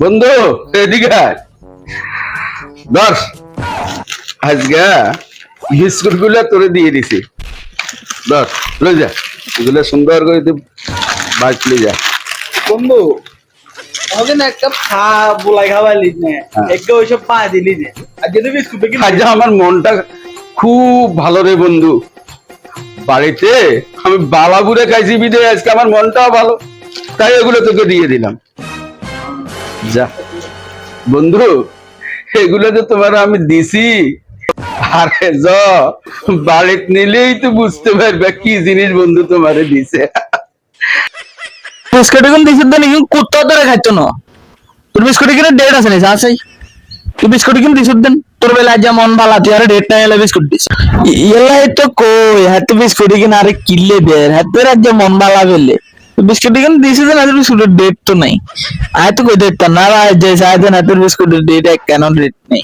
বন্ধু এদিকে। আজকে বিস্কুটগুলো তোরে দিয়ে দিছি। ধর লই যা এগুলো সুন্দর করে তুই বাইক লই যা। বন্ধু আমাকে না একটা খা বলাই খাওয়ালি নে হ্যাঁ। একটা ওইসব পা দিলি নে। আর যদি বিস্কুট আজ আমার মনটা খুব ভালো রে বন্ধু। বাড়িতে আমি বালাগুড়ে খাইছি বিদে আজকে আমার মনটাও ভালো। তাই এগুলো তোকে দিয়ে দিলাম। যা। বন্ধু, এগুলো তো তোমার আমি দিছি, আরে য বাড়িতে নিলেই তো বুঝতে পারবে কি জিনিস বন্ধু তোমারে দিছে। বিস্কুট এখন দিছিস দেন এখন কুত্তা ধরে খাইতো না। তোর বিস্কুট কিনে ডেট আছে না আছে তুই বিস্কুট কিনে দিছিস দেন। তোর বেলা আজ মন ভালো, তুই আরে ডেট না এলে বিস্কুট দিস। এলাই তো কই, হাতে বিস্কুট কিনে আরে কিনলে দে হাতে রাজ্য মন ভালো বেলে। বিস্কুট কিনে দিছিস দেন আজ বিস্কুটের ডেট তো নাই। আয় তো কই ডেট না রা যে সাইদেন হাতের বিস্কুটের ডেট এক কেন ডেট নেই।